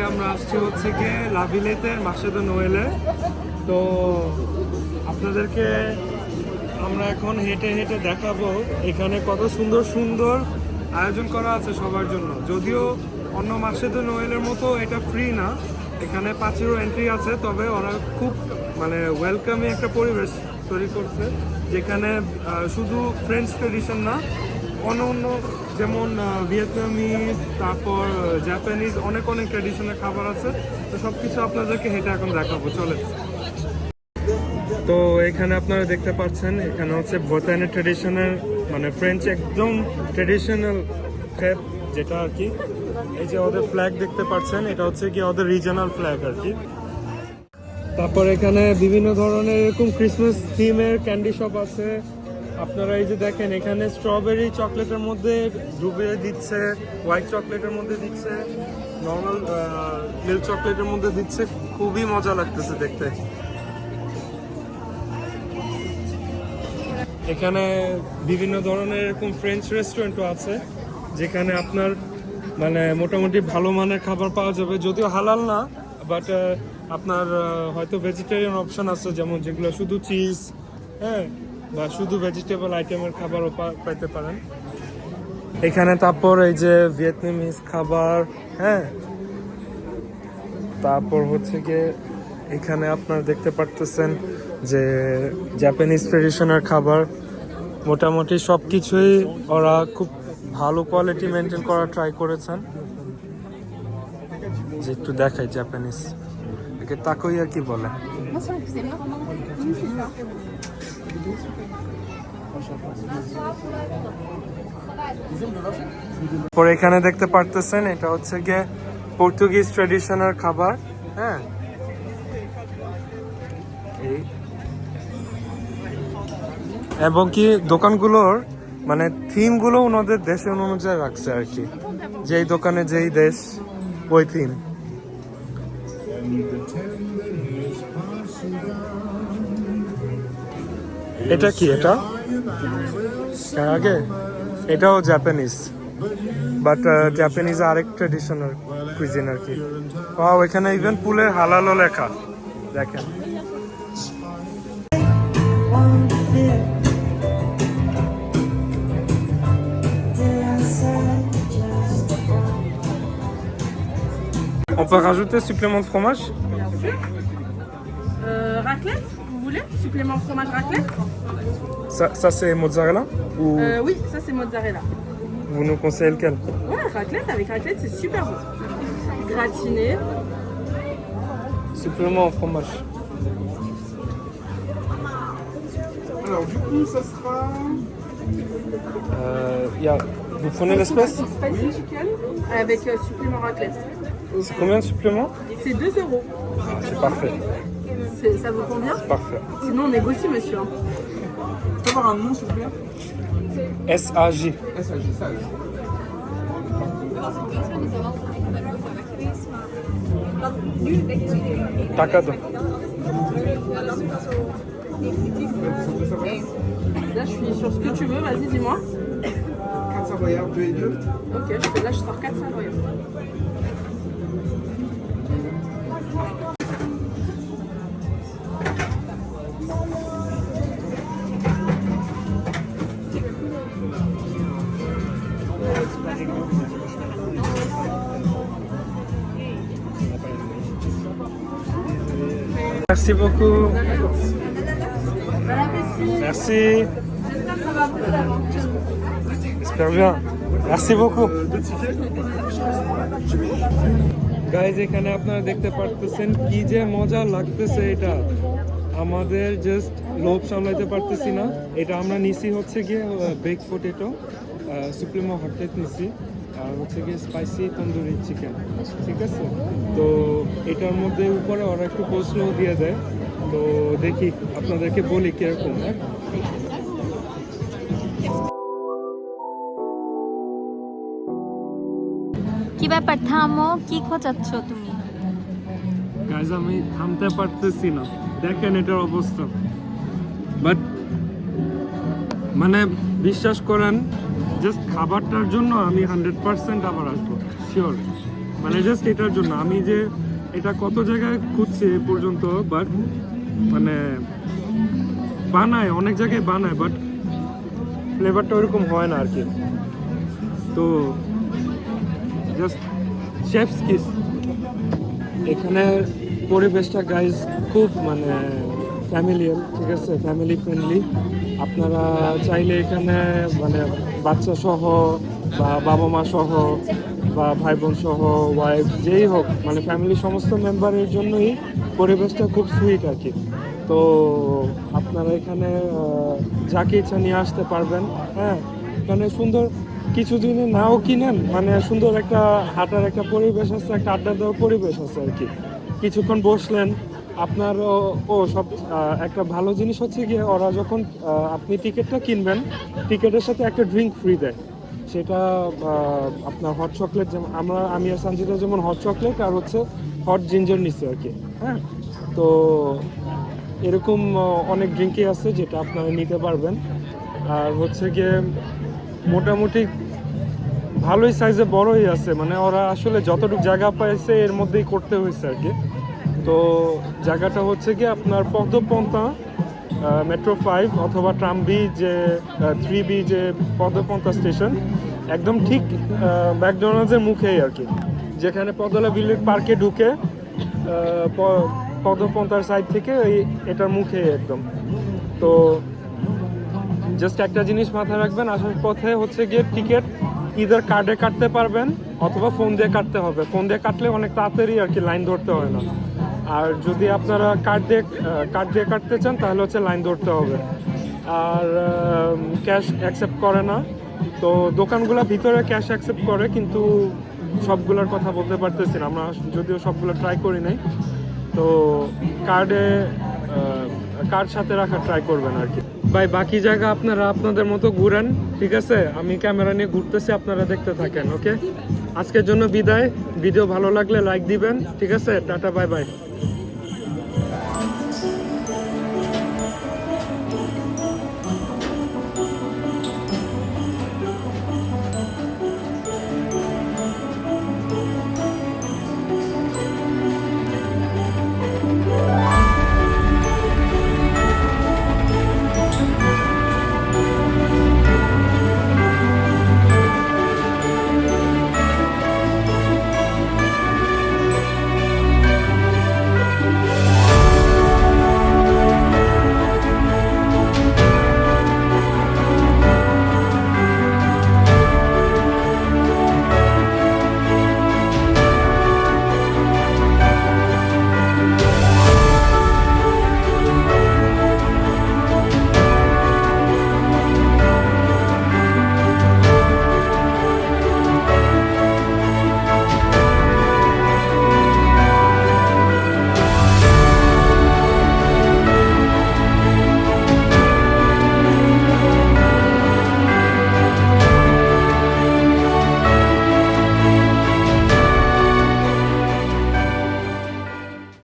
আজকে আমরা আসছি হচ্ছে গিয়ে লাভিলেতে মাসেদে নোয়েলে তো আপনাদেরকে আমরা এখন হেঁটে হেঁটে দেখাবো এখানে কত সুন্দর সুন্দর আয়োজন করা আছে সবার জন্য। যদিও অন্য মাসেদে নোয়েলের মতো এটা ফ্রি না, এখানে পাঁচেরও এন্ট্রি আছে, তবে ওরা খুব মানে ওয়েলকামিং একটা পরিবেশ তৈরি করছে, যেখানে শুধু ফ্রেন্ডস ট্রেডিশন না অন্য অন্য যেমন ভিয়েতনামিজ, তারপর জাপানিজ অনেক অনেক ট্রেডিশনাল খাবার আছে। তো সব কিছু আপনাদেরকে হেঁটে এখন দেখাবো। চলে তো এখানে আপনারা দেখতে পাচ্ছেন, এখানে হচ্ছে বোতানের ট্রেডিশনাল মানে ফ্রেঞ্চ একদম ট্রেডিশনাল খেপ যেটা আর কি। এই যে ওদের ফ্ল্যাগ দেখতে পাচ্ছেন, এটা হচ্ছে কি ওদের রিজনাল ফ্ল্যাগ আর কি। তারপর এখানে বিভিন্ন ধরনের এরকম ক্রিসমাস থিমের ক্যান্ডি শপ আছে। আপনারা এই যে দেখেন, এখানে স্ট্রবেরি চকলেটের মধ্যে ডুবিয়ে দিচ্ছে হোয়াইট চকলেটের মধ্যে দিচ্ছে নর্মাল মিল্ক চকলেটের মধ্যে দিচ্ছে। খুবই মজা লাগতেছে দেখতে। এখানে বিভিন্ন ধরনের এরকম ফ্রেঞ্চ রেস্টুরেন্টও আছে, যেখানে আপনার মানে মোটামুটি ভালো মানের খাবার পাওয়া যাবে। যদিও হালাল না বাট আপনার হয়তো ভেজিটেরিয়ান অপশন আছে, যেমন যেগুলো শুধু চিজ হ্যাঁ? বা শুধু ভেজিটেবল আইটেমের খাবারও পাইতে পারেন। এখানে তারপর এই যে ভিয়েতনামিজ খাবার হ্যাঁ? তারপর হচ্ছে গিয়ে এখানে আপনারা দেখতে পারতেছেন যে জাপানিজ ট্রেডিশনাল খাবার। মোটামুটি সব কিছুই ওরা খুব ভালো কোয়ালিটি মেনটেন করার ট্রাই করেছেন। যে একটু দেখাই জাপানিজ একে তাকই আর কি বলে? পরে এখানে দেখতে পারতেছেন, এটা হচ্ছে গিয়ে পর্তুগিজ ট্রেডিশনাল খাবার হ্যাঁ? এবং কি দোকানগুলোর মানে থিমগুলো ওনাদের দেশে অনুযায়ী রাখছে আর কি। যেই দোকানে যেই দেশ, ওই থিম। এটা কি এটা? আগে? এটাও জাপানিজ বাট জাপানিজ আরেক ট্রেডিশনাল কুইজিন আর কি। ওয়াও এখানে ইভেন পুলের হালালও লেখা। দেখেন। On peut rajouter supplément de fromage Bien sûr. Euh, raclette, voulez? Supplément fromage raclette? Ça, ça c'est mozzarella Ou Euh, Oui, ça c'est mozzarella. vous nous conseillez lequel? Ouais, raclette, avec raclette c'est super bon. Gratiné. Supplément en fromage. Alors du coup, ça sera Euh, il y a... Vous prenez l'espèce? Spicy chicken avec euh, supplément raclette. C'est combien de suppléments? C'est 2 euros. Ah, C'est parfait, Ça vous convient parfait. Sinon on négocie monsieur. hein. je peux avoir un nom s'il vous plaît S-A-J. SAG, sage. Takado. Là je suis sur ce que tu veux, vas-y dis-moi. 4 savoyards, 2 et 2. Ok, là je sors 4 savoyards. Merci beaucoup. Merci. J'espère bien. Merci beaucoup. Guys এখানে আপনারা দেখতে পারতেছেন কি যে মজা লাগতেছে এটা আমাদের জাস্ট লোভ সামলাইতে পারতেছি না এটা আমরা নিছি হচ্ছে গিয়ে বেক পটেটো সুপ্রিমো হটলেট নিছি আর হচ্ছে গিয়ে স্পাইসি তন্দুরি চিকেন ঠিক আছে? তো এটার মধ্যে উপরে ওরা একটু কোসলো দিয়ে দেয় তো দেখি আপনাদেরকে বলি কীরকম হ্যাঁ? কি ব্যাপার থামো কি খোঁচাচ্ছ তুমি? গাইজ আমি থামতে পারতেছি না। দেখেন এটার অবস্থা। বাট মানে বিশ্বাস করেন জাস্ট খাবারটার জন্য আমি হান্ড্রেড পার্সেন্ট আবার আসব শিওর মানে জাস্ট এটার জন্য, আমি যে এটা কত জায়গায় খুঁজছি এ পর্যন্ত বাট মানে বানায়, অনেক জায়গায় বানায় বাট ফ্লেভারটা ওরকম হয় না আর কি তো জাস্ট শেফস কিস এখানে পরিবেশটা গাইজ খুব মানে ফ্যামিলিয়ার ঠিক আছে? ফ্যামিলি ফ্রেন্ডলি আপনারা চাইলে এখানে মানে বাচ্চা সহ বা বাবা মা সহ বা ভাই বোন সহ ওয়াইফ যেই হোক মানে ফ্যামিলির সমস্ত মেম্বারের জন্যই পরিবেশটা খুব সুইট আর কি। তো আপনারা এখানে যাকে ইচ্ছা নিয়ে আসতে পারবেন হ্যাঁ? এখানে সুন্দর কিছু দিনে নাও কিনেন মানে সুন্দর একটা হাঁটার একটা পরিবেশ আছে, একটা আড্ডা দেওয়ার পরিবেশ আছে আর কি। কিছুক্ষণ বসলেন আপনার ও- সব একটা ভালো জিনিস হচ্ছে গিয়ে ওরা যখন আপনি টিকিটটা কিনবেন, টিকিটের সাথে একটা ড্রিঙ্ক ফ্রি দেয়। সেটা আপনার হট চকলেট যেমন, আমরা, আমি আর সঞ্জিতা যেমন হট চকলেট আর হচ্ছে হট জিঞ্জার নিচ্ছি আর কি হ্যাঁ? তো এরকম অনেক ড্রিঙ্কই আছে যেটা আপনারা নিতে পারবেন। আর হচ্ছে গিয়ে মোটামুটি ভালোই সাইজে বড়ই আছে। মানে ওরা আসলে যতটুকু জায়গা পাইছে এর মধ্যেই করতে হয়েছে আর কি। তো জায়গাটা হচ্ছে কি আপনার পদ্মপন্থা মেট্রো ফাইভ অথবা ট্রাম বি যে থ্রি বি যে পদ্মপন্থা স্টেশন একদম ঠিক ম্যাকডোনাল্ডসের মুখেই আর কি। যেখানে পদলা ভিলেজ পার্কে ঢুকে পদ্মপন্থার সাইড থেকে এই, এটার মুখে একদম। তো জাস্ট একটা জিনিস মাথায় রাখবেন আসার পথে হচ্ছে গিয়ে টিকিট ইদার কার্ডে কাটতে পারবেন অথবা ফোন দিয়ে কাটতে হবে। ফোন দিয়ে কাটলে অনেক তাড়াতাড়ি আর কি লাইন ধরতে হয় না। আর যদি আপনারা কার্ড দিয়ে কার্ড দিয়ে কাটতে চান, তাহলে হচ্ছে লাইন ধরতে হবে। আর ক্যাশ অ্যাকসেপ্ট করে না। তো দোকানগুলো ভিতরে ক্যাশ অ্যাকসেপ্ট করে, কিন্তু সবগুলোর কথা বলতে পারতেছি না। আমরা যদিও সবগুলো ট্রাই করি নাই। তো কার্ডে কার্ড সাথে রাখা ট্রাই করবেন আর কি। ভাই, বাকি জায়গা আপনারা আপনাদের মতো ঘুরেন, ঠিক আছে? আমি ক্যামেরা নিয়ে ঘুরতেছি, আপনারা দেখতে থাকেন, ওকে? আজকের জন্য বিদায়। ভিডিও ভালো লাগলে লাইক দিবেন, ঠিক আছে? Tata bye bye